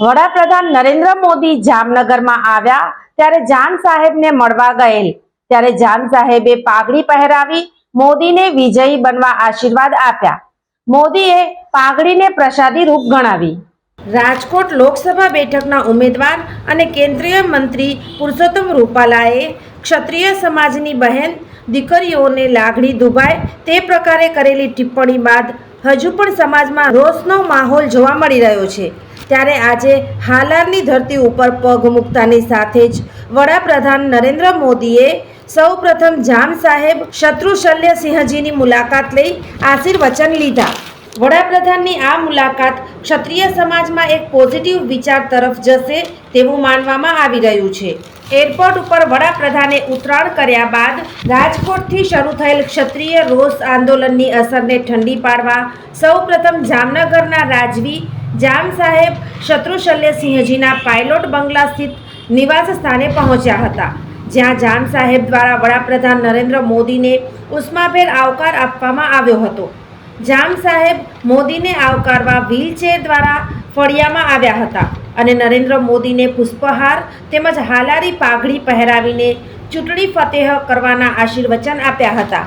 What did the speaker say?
વડાપ્રધાન નરેન્દ્ર મોદી જામનગરમાં આવ્યા ત્યારે જામ સાહેબને મળવા ગયેલ. ત્યારે જામ સાહેબે પાઘડી પહેરાવી મોદીને વિજયી બનવા આશીર્વાદ આપ્યા. મોદીએ પાઘડીને પ્રસાદી રૂપ ગણાવી. રાજકોટ લોકસભા બેઠકના ઉમેદવાર અને કેન્દ્રીય મંત્રી પુરુષોત્તમ રૂપાલાએ ક્ષત્રિય સમાજની બહેન, દીકરીઓને લાગણી દુભાય તે પ્રકારે કરેલી ટિપ્પણી બાદ હજુ પણ સમાજમાં રોષનો માહોલ જોવા મળી રહ્યો છે. ત્યારે આજે હાલારની ધરતી ઉપર પગ મૂકતાની સાથે જ વડાપ્રધાન નરેન્દ્ર મોદીએ સૌ પ્રથમ જામ સાહેબ શત્રુશલ્ય સિંહજીની મુલાકાત લઈ આશીર્વચન લીધા. વડાપ્રધાનની આ મુલાકાત ક્ષત્રિય સમાજમાં એક પોઝિટિવ વિચાર તરફ જશે તેવું માનવામાં આવી રહ્યું છે. એરપોર્ટ ઉપર વડાપ્રધાને ઉતરાણ કર્યા બાદ રાજકોટથી શરૂ થયેલ ક્ષત્રિય રોષ આંદોલનની અસરને ઠંડી પાડવા સૌપ્રથમ જામનગરના રાજવી જામ સાહેબ શત્રુશલ્ય સિંહજીના પાયલોટ બંગલા સ્થિત નિવાસ સ્થાને પહોંચ્યા હતા, જ્યાં જામ સાહેબ દ્વારા વડાપ્રધાન નરેન્દ્ર મોદીને ઉષ્માભેર આવકાર આપવામાં આવ્યો હતો. જામ સાહેબ મોદીને આવકારવા વ્હીલચેર દ્વારા ફળિયામાં આવ્યા હતા અને નરેન્દ્ર મોદીને પુષ્પહાર તેમજ હાલારી પાઘડી પહેરાવીને ચૂંટણી ફતેહ કરવાના આશીર્વચન આપ્યા હતા.